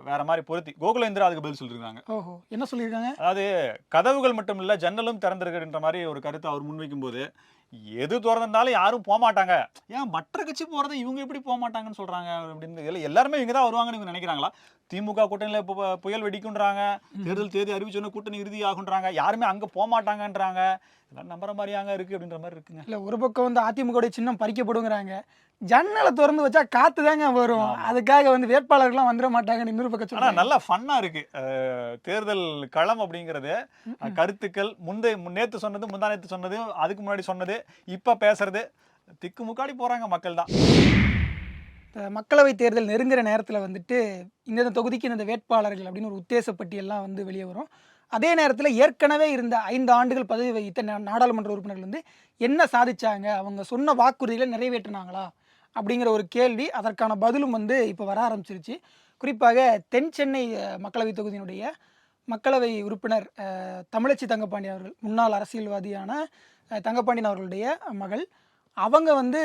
வேற மாதிரி பொருத்தி. கோகுலேந்திரா அதுக்கு பதில் சொல்லிருக்காங்க ஓஹோ. என்ன சொல்லியிருக்காங்க? அதாவது கதவுகள் மட்டும் இல்ல ஜன்னலும் திறந்திருக்குன்ற மாதிரி ஒரு கருத்தை அவர் முன்வைக்கும் போது எது திறந்திருந்தாலும் யாரும் போக மாட்டாங்க. ஏன் மற்ற கட்சி போறது இவங்க எப்படி போக மாட்டாங்கன்னு சொல்றாங்க அப்படின்னு. இல்ல எல்லாருமே இவங்க தான் வருவாங்கன்னு இவங்க நினைக்கிறாங்களா? திமுக கூட்டணியில இப்போ புயல் வெடிக்குன்றாங்க. தேர்தல் தேதி அறிவிச்சோன்னு கூட்டணி இறுதி ஆகுன்றாங்க யாருமே அங்க போக மாட்டாங்கன்றாங்க எல்லாம் நம்புற மாதிரியாங்க இருக்கு அப்படின்ற மாதிரி இருக்குங்க. இல்ல ஒரு பக்கம் வந்து அதிமுக சின்னம் பறிக்கப்படுங்கிறாங்க. ஜன்னலை திறந்து வச்சா காத்து தாங்க வரும். அதுக்காக வந்து வேட்பாளர்கள்லாம் வந்துட மாட்டாங்கன்னு இன்னொரு பக்கம் ஆனா நல்லா ஃபன்னா இருக்கு. தேர்தல் களம் அப்படிங்கிறது கருத்துக்கள் முந்தை நேத்து சொன்னது முந்தா நேத்து சொன்னது அதுக்கு முன்னாடி சொன்னது இப்ப பேசுறது திக்கு முக்காடி போறாங்க மக்கள் தான். மக்களவை தேர்தல் நெருங்குற நேரத்தில் வந்துட்டு இந்தந்த தொகுதிக்கு இந்த வேட்பாளர்கள் அப்படின்னு ஒரு உத்தேச பட்டியல்லாம் வந்து வெளியே வரும். அதே நேரத்தில் ஏற்கனவே இருந்த ஐந்து ஆண்டுகள் பதவி வகித்த நாடாளுமன்ற உறுப்பினர்கள் வந்து என்ன சாதிச்சாங்க? அவங்க சொன்ன வாக்குறுதிகளை நிறைவேற்றினாங்களா? அப்படிங்கிற ஒரு கேள்வி அதற்கான பதிலும் வந்து இப்போ வர ஆரம்பிச்சிருச்சு. குறிப்பாக தென் சென்னை மக்களவை தொகுதியினுடைய மக்களவை உறுப்பினர் தமிழச்சி தங்கப்பாண்டி அவர்கள் முன்னாள் அரசியல்வாதியான தங்கப்பாண்டியன் அவர்களுடைய மகள் அவங்க வந்து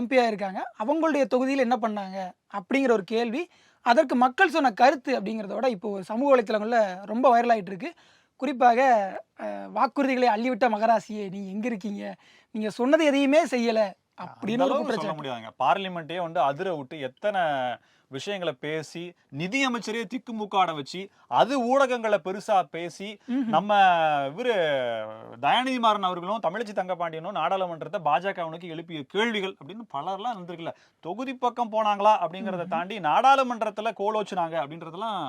எம்பியாக இருக்காங்க அவங்களுடைய தொகுதியில் என்ன பண்ணாங்க அப்படிங்கிற ஒரு கேள்வி அதற்கு மக்கள் சொன்ன கருத்து அப்படிங்கிறத விட இப்போ ஒரு சமூக வலைத்தளங்களில் ரொம்ப வைரல் ஆயிட்டு இருக்கு. குறிப்பாக வாக்குறுதிகளை அள்ளிவிட்ட மகராசியே நீ எங்க இருக்கீங்க? நீங்க சொன்னது எதையுமே செய்யல அப்படின்னு ஒரு குற்றச்சாட்டு. முடியாதுங்க. பார்லிமெண்ட்டே வந்து அதிர விட்டு எத்தனை விஷயங்களை பேசி நிதி அமைச்சரே திக்குமுக்காட வச்சு அது ஊடகங்களை பெருசா பேசி. நம்ம இவரு தயாநிதி மாறன் அவர்களும் தமிழச்சி தங்கப்பாண்டியனும் நாடாளுமன்றத்தை பாஜக நோக்கி எழுப்பிய கேள்விகள் அப்படின்னு பலர்லாம் இருந்திருக்குல்ல தொகுதி பக்கம் போனாங்களா அப்படிங்கறத தாண்டி நாடாளுமன்றத்துல கோலோச்சுனாங்க அப்படின்றதெல்லாம்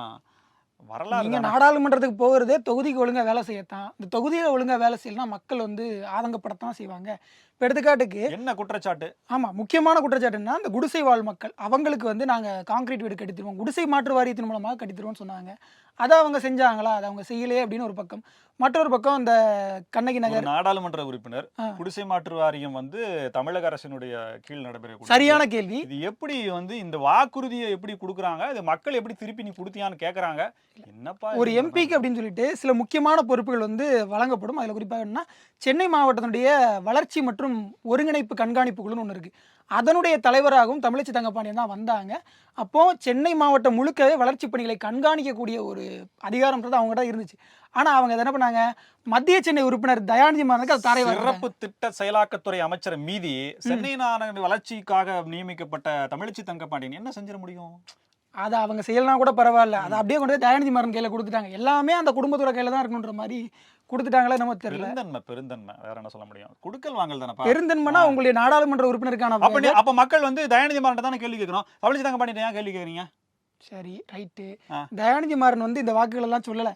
வரலாறு நீங்க தானே. நாடாளுமன்றத்துக்கு போகிறதே தொகுதிக்கு ஒழுங்கா வேலை செய்யத்தான் இந்த தொகுதியில ஒழுங்கா வேலை செய்யலாம் மக்கள் வந்து ஆதங்கப்படத்தான் செய்வாங்க இப்போ எடுத்துக்காட்டுக்கு என்ன குற்றச்சாட்டு? ஆமா முக்கியமான குற்றச்சாட்டுன்னா இந்த குடிசை வாழ் மக்கள் அவங்களுக்கு வந்து நாங்க கான்கிரீட் வீடு கட்டித்தருவோம் குடிசை மாற்று வாரியத்தின் மூலமாக கட்டித்தருவோம்னு சொன்னாங்க. அதை அவங்க செஞ்சாங்களா? அதை அவங்க செய்யலையே அப்படின்னு ஒரு பக்கம். மற்றொரு பக்கம் இந்த கண்ணகி நகர். நாடாளுமன்ற உறுப்பினர். குடிசை மாற்று வாரியம் வந்து தமிழக அரசினுடைய கீழ் நடைபெற சரியான கேள்வி. இது எப்படி வந்து இந்த வாக்குறுதியை எப்படி கொடுக்குறாங்க? இது மக்கள் எப்படி திருப்பி நீ கொடுத்தியான்னு கேக்குறாங்க? என்னப்பா ஒரு எம்பிக்கு அப்படின்னு சொல்லிட்டு சில முக்கியமான பொறுப்புகள் வந்து வழங்கப்படும். அதில் குறிப்பாக என்னன்னா சென்னை மாவட்டத்தினுடைய வளர்ச்சி மற்றும் ஒருங்கிணைப்பு கண்காணிப்பு குழுன்னு ஒன்று இருக்குது அதனுடைய தலைவராகவும் தமிழச்சி தங்கப்பாண்டியன் தான் வந்தாங்க. அப்போ சென்னை மாவட்டம் முழுக்கவே வளர்ச்சி பணிகளை கண்காணிக்கக்கூடிய ஒரு அதிகாரம்ன்றது அவங்ககிட்ட இருந்துச்சு. ஆனால் அவங்க என்ன பண்ணாங்க? மத்திய சென்னை உறுப்பினர் தயாநிதி மாறனுக்கு அது. சிறப்பு திட்ட செயலாக்கத்துறை அமைச்சர் மீதி சென்னை வளர்ச்சிக்காக நியமிக்கப்பட்ட தமிழச்சி தங்கப்பாண்டியன் என்ன செஞ்சிட முடியும்? அதை அவங்க செய்யலாம் கூட பரவாயில்ல. அதை அப்படியே கொண்டு போய் தயாநிதி மாறன் கையில் கொடுத்துட்டாங்க. எல்லாமே அந்த குடும்பத்தோட கையில் தான் இருக்கணுன்ற மாதிரி கொடுத்துட்டாங்களே நம்ம தெரியல. பெருந்தன்மை பெருந்தன்மை. வேற என்ன சொல்ல முடியும்? குடுக்கல் வாங்கல் தானப்பா பெருந்தன்மைனா உங்களுடைய நாடாளுமன்ற உறுப்பினருக்கான அப்ப அப்ப மக்கள் வந்து தயாநிதி மாறன் தானே கேள்வி கேட்கணும். தமிழச்சி தங்கப்பாண்டியன் ஏன் கேள்வி கேக்குறீங்க சரி ரைட்டு. தயாநிதி மாறன் வந்து இந்த வாக்குகள் எல்லாம் சொல்லல.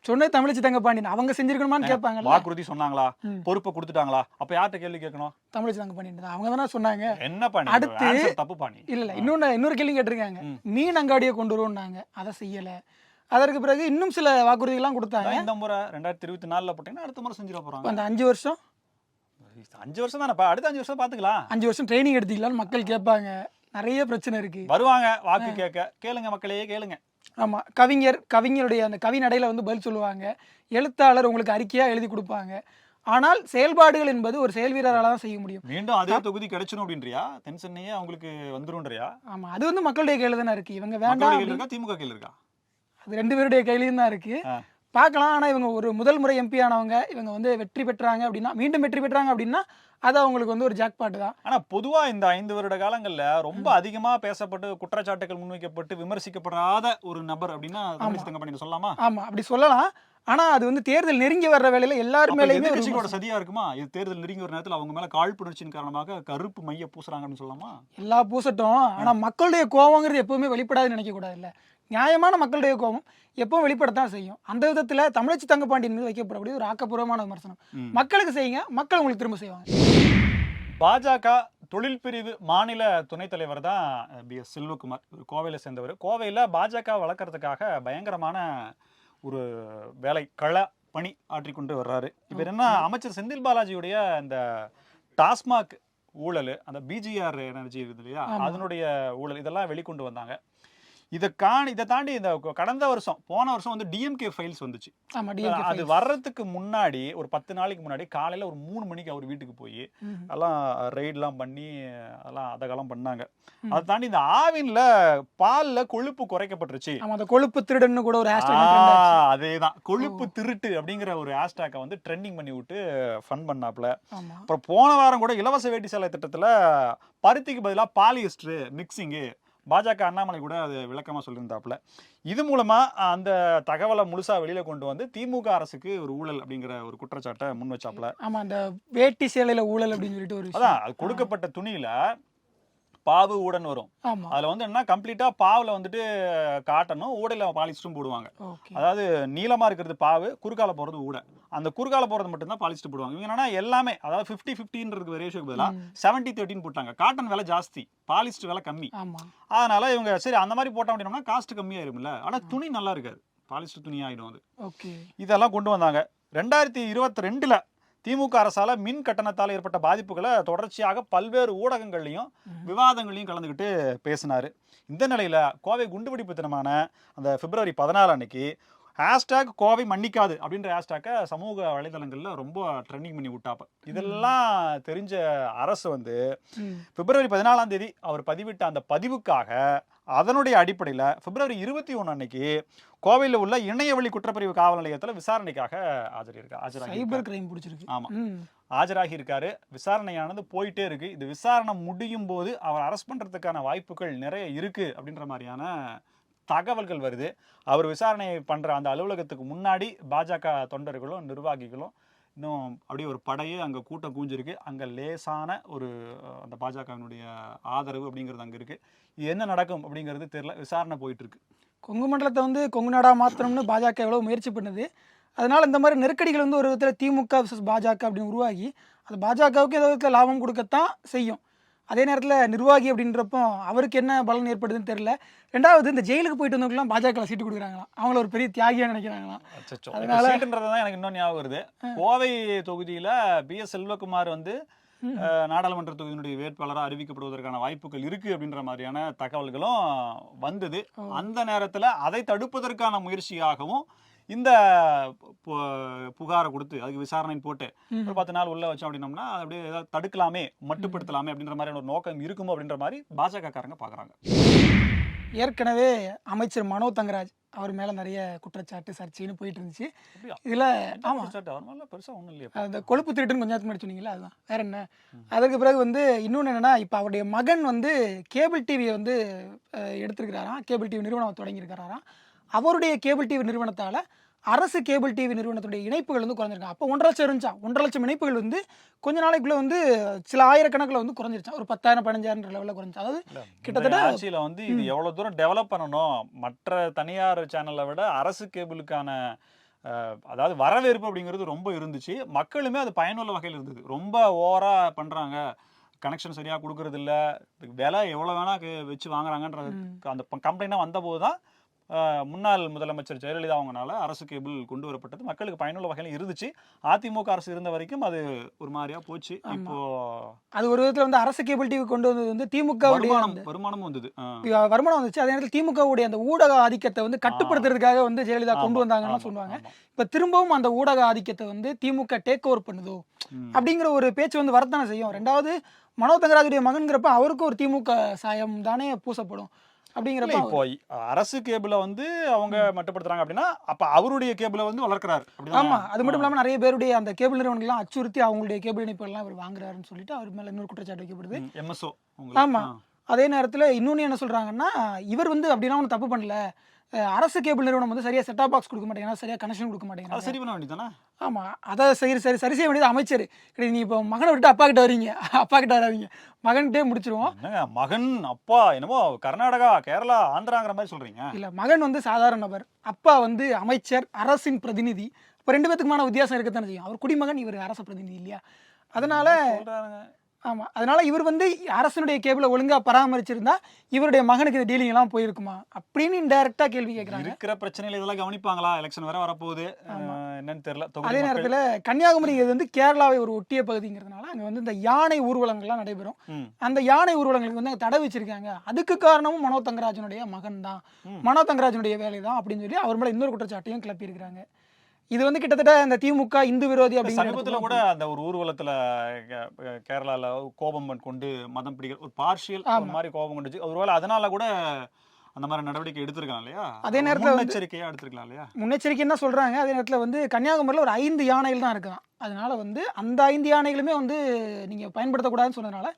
சொன்னது தமிழச்சி தங்கப்பாண்டியன் அவங்க செஞ்சிருக்கணுமான்னு கேட்பாங்கல்ல. வாக்குறுதி சொன்னாங்களா. பொறுப்பை கொடுத்துட்டாங்களா? அப்ப யார்கிட்ட கேள்வி கேட்கணும்? தமிழச்சி தான். அவங்க தானே சொன்னாங்க. என்ன பண்ணி அடுத்து- தப்பு பண்ணி இல்ல இல்ல இன்னொன்னு இன்னொரு கேள்வி கேட்டிருக்காங்க. ம். மீன் அங்காடியை கொண்டு வருவோம்னாங்க. அதை செய்யல. அதற்கு பிறகு இன்னும் சில வாக்குறுதிகள்லாம் கொடுத்தாங்க. இந்த முறை ரெண்டாயிரத்தி இருபத்தி நாலுல போட்டீங்கன்னா அடுத்த முறை செஞ்சிட போறாங்க. அந்த அஞ்சு வருஷம்? அஞ்சு வருஷம் தானேப்பா. அடுத்த அஞ்சு வருஷம் பாத்துக்கலாம். அஞ்சு வருஷம் ட்ரைனிங் எடுத்தீங்களான்னு மக்கள் கேட்பாங்க. நிறைய பிரச்சனை இருக்கு. வருவாங்க வாக்கு கேட்க. கேளுங்க மக்களையே கேளுங்க. ஆமா கவிஞர் கவிஞருடைய அந்த கவி நடையில வந்து பதில் சொல்லுவாங்க. எழுத்தாளர் உங்களுக்கு அறிக்கையா எழுதி கொடுப்பாங்க. ஆனால் செயல்பாடுகள் என்பது ஒரு செயல் வீரரால தான் செய்ய முடியும். மீண்டும் அதே தொகுதி கிடைச்சிடும் அப்படின்றியா? தென் சென்னையே அவங்களுக்கு வந்துரும்ன்றியா? ஆமா அது வந்து மக்களுடைய கையில தானே இருக்கு. இவங்க வேண்டாம் இருக்கா திமுக கையில் இருக்கா? அது ரெண்டு பேருடைய கையிலயும் தான் இருக்கு. பார்க்கலாம். ஆனா இவங்க ஒரு முதல் முறை எம்பி ஆனவங்க இவங்க வந்து வெற்றி பெற்றாங்க அப்படின்னா மீண்டும் வெற்றி பெற்றாங்க அப்படின்னா அது அவங்களுக்கு வந்து ஒரு ஜாக்பாட் தான். ஆனா பொதுவா இந்த ஐந்து வருட காலங்கள்ல ரொம்ப அதிகமா பேசப்பட்டு குற்றச்சாட்டுகள் முன்வைக்கப்பட்டு விமர்சிக்கப்படாத ஒரு நபர் அப்படின்னா தங்கப்பாண்டியன் சொல்லலாமா? ஆமா அப்படி சொல்லலாம். ஆனா அது வந்து தேர்தல் நெருங்கி வர்ற வேலையில எல்லார் அப்ப மேலயுமே விமர்சனம். சதியா இருக்குமா? இது தேர்தல் நெருங்கி ஒரு நேரத்துல அவங்க மேல காழ்ப்புணர்ச்சியின் காரணமாக கருப்பு மைய பூசுறாங்கன்னு சொல்லலாமா? எல்லா பூசட்டும். ஆனா மக்களுடைய கோவங்கிறது எப்பவுமே வெளிப்படாதுன்னு நினைக்க கூடாது இல்ல நியாயமான மக்களுடைய கோபம் எப்பவும் வெளிப்படத்தான் செய்யும். அந்த விதத்துல தமிழச்சி தங்கப்பாண்டியன் மீது வைக்கப்படக்கூடிய ஒரு ஆக்கப்பூர்வமான விமர்சனம். மக்களுக்கு செய்யுங்க மக்கள் உங்களுக்கு திரும்ப செய்வாங்க. பாஜக தொழில் பிரிவு மாநில துணைத் தலைவர் தான் பி. எஸ். செல்வகுமார். கோவையில் சேர்ந்தவர். கோவையில் பாஜக வளர்க்கறதுக்காக பயங்கரமான ஒரு வேலை கள பணி ஆற்றிக்கொண்டு வர்றாரு. இவர் என்ன அமைச்சர் செந்தில் பாலாஜியுடைய இந்த டாஸ்மாக் ஊழல் அந்த பிஜிஆர் எனர்ஜி இருக்குது இல்லையா. அதனுடைய ஊழல் இதெல்லாம் வெளிக்கொண்டு வந்தாங்க. இதை காணி இதை தாண்டி இந்த கடந்த வருஷம் போன வருஷம் வந்து டிஎம்கே ஃபைல்ஸ் வந்துச்சு. அது வர்றதுக்கு முன்னாடி ஒரு பத்து நாளைக்கு முன்னாடி காலையில ஒரு மூணு மணிக்கு அவர் வீட்டுக்கு போய் எல்லாம் ரெய்ட்லாம் பண்ணி அதெல்லாம் அதகெல்லாம் பண்ணாங்க. அதை தாண்டி இந்த ஆவின்ல பால்ல கொழுப்பு குறைக்கப்பட்டுருச்சு. அந்த கொழுப்பு திருடன்னு கூட ஒரு ஹேஷ்டாக் அதேதான். கொழுப்பு திருட்டு அப்படிங்கிற ஒரு ஹேஷ்டாக்கை வந்து ட்ரெண்டிங் பண்ணி விட்டு ஃபன் பண்ணாப்ல அப்புறம் போன வாரம் கூட இலவச வேட்டி சேலை திட்டத்துல பருத்திக்கு பதிலா பாலியஸ்டர் மிக்சிங்கு பாஜக அண்ணாமலை கூட அது விளக்கமா சொல்லியிருந்தாப்புல. இது மூலமா அந்த தகவலை முழுசா வெளியில கொண்டு வந்து திமுக அரசுக்கு ஒரு ஊழல் அப்படிங்கிற ஒரு குற்றச்சாட்டை முன் வச்சாப்புல. ஆமா அந்த வேட்டி சேலையில ஊழல் அப்படின்னு சொல்லிட்டு ஒரு. அதான் அது கொடுக்கப்பட்ட துணியில பாவு ஊடன் வரும். அதுல வந்து என்ன கம்ப்ளீட்டா பாவுல வந்துட்டு காட்டணும் ஊடையில பாலிஸ்டும் போடுவாங்க. அதாவது நீளமா இருக்கிறது பாவு குறுக்கால போறது ஊடை. அந்த குறுக்கால போறது மட்டும்தான் பாலிஸ்ட் போடுவாங்க. இவங்க என்னன்னா எல்லாமே அதாவது ஃபிஃப்டி ஃபிஃப்டின்றது ரேஷியோக்கு பதிலா ம். செவன்டி தேர்ட்டின் போட்டாங்க. காட்டன் விலை ஜாஸ்தி பாலிஸ்ட் விலை கம்மி. அதனால இவங்க சரி அந்த மாதிரி போட்டோம் அப்படின்னா காஸ்ட் கம்மியாயிரும்ல. ஆனா துணி நல்லா இருக்காது. பாலிஸ்டர் துணி ஆயிடும் அது இதெல்லாம் கொண்டு வந்தாங்க. ரெண்டாயிரத்தி இருபத்தி ரெண்டுல திமுக அரசால மின் கட்டணத்தால் ஏற்பட்ட பாதிப்புகளை தொடர்ச்சியாக பல்வேறு ஊடகங்கள்லையும். விவாதங்களையும் கலந்துக்கிட்டு பேசினாரு. இந்த நிலையில கோவை குண்டுவெடிப்பு தினமான அந்த பிப்ரவரி பதினாலு அன்னைக்கு ஹேஷ்டேக் கோவை மன்னிக்காது அப்படின்ற ஹேஷ்டேக்கை சமூக வலைதளங்கள்ல ரொம்ப ட்ரெண்டிங் பண்ணி விட்டாப்ப இதெல்லாம் தெரிஞ்ச அரசு வந்து. பிப்ரவரி பதினாலாம் தேதி அவர் பதிவிட்ட அந்த பதிவுக்காக அதனுடைய அடிப்படையில் பிப்ரவரி இருபத்தி ஒன்று அன்னைக்கு கோவையில் உள்ள இணையவழி குற்றப்பிரிவு காவல் நிலையத்தில் விசாரணைக்காக ஆஜரியிருக்கா ஆஜராகி சைபர் கிரைம் பிடிச்சிருக்கு ஆமா. ம். ஆஜராகி இருக்காரு விசாரணையானது போயிட்டே இருக்கு இது விசாரணை முடியும் போது அவர் அரெஸ்ட் பண்றதுக்கான வாய்ப்புகள் நிறைய இருக்கு அப்படின்ற மாதிரியான தகவல்கள் வருது. அவர் விசாரணை பண்ணுற அந்த அலுவலகத்துக்கு முன்னாடி பாஜக தொண்டர்களும் நிர்வாகிகளும் இன்னும் அப்படியே ஒரு படையே அங்கே கூட்டம் கூஞ்சிருக்கு அங்கே லேசான ஒரு அந்த பாஜகவினுடைய ஆதரவு அப்படிங்கிறது அங்கே இருக்குது இது என்ன நடக்கும் அப்படிங்கிறது தெரில விசாரணை போயிட்டுருக்கு. கொங்கு மண்டலத்தை வந்து கொங்கு நாடாக மாற்றணும்னு பாஜக எவ்வளோ முயற்சி பண்ணுது. அதனால் இந்த மாதிரி நெருக்கடிகள் வந்து ஒரு விதத்தில் திமுக விசஸ் பாஜக அப்படின்னு உருவாகி அது பாஜகவுக்கு ஏதோ விதத்தில் லாபம் கொடுக்கத்தான் செய்யும். அதே நேரத்தில் நிர்வாகி அப்படின்றப்போ அவருக்கு என்ன பலன் ஏற்படுதுன்னு தெரியல. ரெண்டாவது இந்த ஜெயிலுக்கு போயிட்டு வந்தவங்களாம் பாஜக சீட்டு கொடுக்குறாங்களாம் அவங்கள ஒரு பெரிய தியாகியாக நினைக்கிறாங்களாம். அதனால- சீட்டுன்றதுதான் எனக்கு இன்னும் ஞாபகம் வருது. கோவை தொகுதியில பி எஸ் செல்வகுமார் வந்து நாடாளுமன்ற தொகுதியினுடைய வேட்பாளராக அறிவிக்கப்படுவதற்கான வாய்ப்புகள் இருக்கு அப்படின்ற மாதிரியான தகவல்களும் வந்தது. அந்த நேரத்துல அதை தடுப்பதற்கான முயற்சியாகவும் இந்த புகாரை கொடுத்து அதுக்கு விசாரணை போட்டு. ஒரு பத்து நாள் உள்ள வச்சோம் அப்படின்னோம்னா அது அப்படியே ஏதாவது தடுக்கலாமே மட்டுப்படுத்தலாமே அப்படின்ற மாதிரியான ஒரு நோக்கம் இருக்குமோ அப்படின்ற மாதிரி பாஜக காரங்க பாக்குறாங்க. ஏற்கனவே அமைச்சர் மனோ தங்கராஜ் அவர் மேலே நிறைய குற்றச்சாட்டு சர்ச்சைன்னு போயிட்டு இருந்துச்சு? இதில் ஆமாம் குற்றச்சாட்டு? அவர் மேல பெருசா ஒண்ணும் இல்லையா. அந்த கொழுப்பு திருட்டுன்னு கொஞ்ச நேரத்துக்கு முன்னாடி சொன்னீங்களா அதுதான். வேற என்ன? அதுக்கு பிறகு வந்து இன்னொன்று என்னன்னா இப்போ அவருடைய மகன் வந்து கேபிள் டிவியை வந்து எடுத்திருக்கிறாராம். கேபிள் டிவி நிறுவனம் தொடங்கியிருக்கிறாராம். அவருடைய கேபிள் டிவி நிறுவனத்தால் அரசு கேபிள் டிவி நிறுவனத்துடைய இணைப்புகள் வந்து குறைஞ்சிருக்காங்க. அப்போ ஒன்றரை லட்சம் இருந்துச்சா? ஒன்றரை லட்சம் இணைப்புகள் வந்து கொஞ்ச நாளைக்குள்ள வந்து சில ஆயிரக்கணக்கில் வந்து குறைஞ்சிருச்சா. ஒரு பத்தாயிரம் பதினஞ்சாயிரம் லெவலில் குறைஞ்சி அதாவது கிட்டத்தட்ட- ஆட்சியில வந்து இது எவ்வளவு தூரம் டெவலப் பண்ணணும்? மற்ற தனியார் சேனலை விட அரசு கேபிளுக்கான அதாவது வரவேற்பு அப்படிங்கிறது ரொம்ப இருந்துச்சு. மக்களுமே அது பயனுள்ள வகையில் இருந்தது. ரொம்ப ஓவரா பண்றாங்க. கனெக்ஷன் சரியா கொடுக்கறது இல்ல விலை எவ்வளவு வேணா வச்சு வாங்குறாங்கன்ற. அந்த கம்ப்ளைண்டாக வந்த போதுதான் அஹ், முன்னாள் முதலமைச்சர் ஜெயலலிதா அவங்கனால அரசு கேபிள் கொண்டு வரப்பட்டது. மக்களுக்கு பயனுள்ள வகையில் இருந்துச்சு. அதிமுக அரசு இருந்த வரைக்கும் அது ஒரு மாதிரியா போச்சு. இப்போ அது ஒரு விதத்தில் வந்து அரசு கேபிள் டிவி கொண்டு வந்தது வந்து திமுகவுடைய வருமானம் வருமானமும் வந்தது. வருமானம் வந்துச்சு. அதே நேரத்தில் திமுகவுடைய அந்த ஊடக ஆதிக்கத்தை வந்து கட்டுப்படுத்துறதுக்காக வந்து ஜெயலலிதா கொண்டு வந்தாங்கன்னு சொல்லுவாங்க. இப்போ திரும்பவும் அந்த ஊடக ஆதிக்கத்தை வந்து திமுக டேக் ஓவர் பண்ணுதோ. அப்படிங்கிற ஒரு பேச்சு வந்து வரத்தானே செய்யும். ரெண்டாவது மனோ தங்கராஜுடைய மகன்கிறப்ப அவருக்கும் ஒரு திமுக சாயம் தானே பூசப்படும். அப்படிங்கிறப்ப இப்போ அரசு கேபிள வந்து அவங்க மட்டுப்படுத்துறாங்க அப்படின்னா அப்ப அவருடைய கேபிள வந்து வளர்க்கறாரு? ஆமா அது மட்டும் இல்லாம நிறைய பேருடைய அந்த கேபிள் நிறுவனங்கள்லாம் அச்சுறுத்தி அவங்களுடைய கேபிள் இணைப்புகள்லாம் இவர் வாங்குறாருன்னு சொல்லிட்டு அவர் மேல இன்னொரு குற்றச்சாட்டு வைக்கப்படுது. MSO ஆமா. அதே நேரத்தில் இன்னொன்று என்ன சொல்கிறாங்கன்னா இவர் வந்து அப்படின்னா ஒன்றும் தப்பு பண்ணல. அரசு கேபிள் நிறுவனம் வந்து சரியாக செட்டாப் பாக்ஸ் கொடுக்க மாட்டேங்கிறாங்க சரியாக கனெக்ஷன் கொடுக்க மாட்டேங்கிறாங்க சரி பண்ண வேண்டியதானே ஆமாம் அதை சரி சரி சரி செய்ய வேண்டியது அமைச்சர். கிடையாது நீ இப்போ மகனை விட்டு அப்பா கிட்ட வரீங்க அப்பா கிட்ட வராதீங்க. மகன்கிட்டே முடிச்சிருவோம். மகன் அப்பா என்னமோ கர்நாடகா கேரளா ஆந்திராங்கிற மாதிரி சொல்றீங்க. இல்லை மகன் வந்து சாதாரண நபர். அப்பா வந்து அமைச்சர் அரசின் பிரதிநிதி. இப்போ ரெண்டு பேத்துக்குமான வித்தியாசம் இருக்கத்தானே செய்யும். அவர் குடிமகன் இவர் அரச பிரதிநிதி இல்லையா? அதனால சொல்றாங்க ஆமா. அதனால இவர் வந்து அரசனுடைய கேபிளை ஒழுங்கா பராமரிச்சிருந்தா இவருடைய மகனுக்கு இந்த டீலிங் எல்லாம் போயிருக்குமா? அப்படின்னு இன்டைரக்டா கேள்வி கேட்கறாங்க இருக்கிற பிரச்சனைகள் இதெல்லாம் கவனிப்பாங்களா? எலெக்ஷன் வேற வரப்போகுது. என்னன்னு தெரியல. அதே நேரத்துல கன்னியாகுமரி இது வந்து கேரளாவை ஒரு ஒட்டிய பகுதிங்கிறதுனால அங்க வந்து இந்த யானை ஊர்வலங்கள்லாம் நடைபெறும். அந்த யானை ஊர்வலங்களுக்கு வந்து அங்க தடை வச்சிருக்காங்க. அதுக்கு காரணமும் மனோ தங்கராஜனுடைய மகன் தான். மனோ தங்கராஜனுடைய வேலை தான் அப்படின்னு சொல்லி அவர் மேல இன்னொரு குற்றச்சாட்டையும் கிளப்பியிருக்கிறாங்க. இது வந்து கிட்டத்தட்ட இந்த திமுக இந்து விரோதி சமீபத்துல கூட அந்த ஒரு ஊர்வலத்துல கேரளால கோபம் கொண்டு மதம் பிடிக்கிற ஒரு பார்ஷியல் ஆமா. மாதிரி கோபம் கொண்டுச்சு. ஒருவேளை அதனால கூட அந்த மாதிரி நடவடிக்கை எடுத்திருக்கலாம் இல்லையா? அதே நேரத்துல வந்து- முன்னெச்சரிக்கையா எடுத்திருக்கலாம் இல்லையா? முன்னெச்சரிக்கைன்னு தான் சொல்றாங்க. அதே நேரத்தில் வந்து கன்னியாகுமரியில் ஒரு ஐந்து யானைகள் தான் இருக்கலாம் அதனால வந்து அந்த ஐந்து யானைகளுமே வந்து நீங்கள் பயன்படுத்தக்கூடாதுன்னு சொன்னதுனால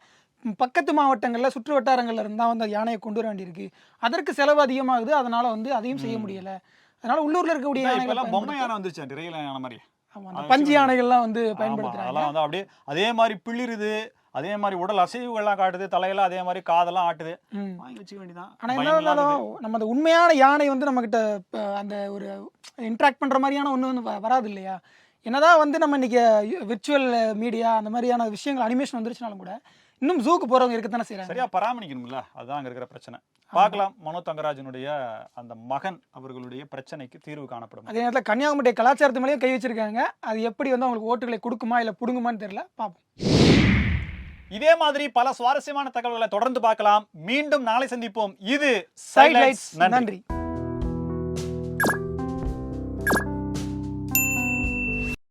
பக்கத்து மாவட்டங்களில் சுற்று வட்டாரங்கள்ல இருந்தால் வந்து அந்த யானையை கொண்டு வர வேண்டியிருக்கு. அதற்கு செலவு அதிகமாகுது. அதனால வந்து அதையும் செய்ய. முடியல. அதனால உள்ளூர்ல இருக்கக்கூடிய இப்ப யானைகளை எல்லாம் பொம்மை யானை வந்துருச்சு நிறைய யானை மாதிரி. அந்த பஞ்சு யானைகள்லாம் வந்து பயன்படுத்துறாங்க. அதெல்லாம் வந்து அப்படியே அதே மாதிரி பிளிருது அதே மாதிரி உடல் அசைவுகள்லாம் காட்டுது தலையெல்லாம் அதே மாதிரி காதெல்லாம் ஆட்டுது. வாங்கி வச்சுக்க வேண்டியதான் ஆனா இருந்தாலும். நம்ம அந்த உண்மையான யானை வந்து நம்ம கிட்ட அந்த ஒரு இன்ட்ராக்ட் பண்ற மாதிரியான ஒண்ணு வந்து வராது இல்லையா? என்னதான் வந்து நம்ம இன்னைக்கு விர்ச்சுவல் மீடியா அந்த மாதிரியான விஷயங்கள் அனிமேஷன் வந்துருச்சுனாலும் கூட இன்னும் ஜூக்கு போறவங்க இருக்கத்தானே செய்றாங்க? சரியா பராமரிக்கணும்ல. அதுதான் அங்க இருக்கிற பிரச்சனை. பார்க்கலாம் மனோ தங்கராஜனுடைய அந்த மகன் அவர்களுடைய பிரச்சனைக்கு தீர்வு காணப்படும். அதே நேரத்தில் கன்னியாகுமரி கலாச்சாரத்து மேலேயும் கை வச்சிருக்காங்க. அது எப்படி வந்து அவங்களுக்கு ஓட்டுகளை கொடுக்குமா இல்லை பிடுங்குமான்னு தெரியல. பார்ப்போம் இதே மாதிரி பல சுவாரஸ்யமான தகவல்களை தொடர்ந்து பார்க்கலாம். மீண்டும் நாளை சந்திப்போம். இது நன்றி.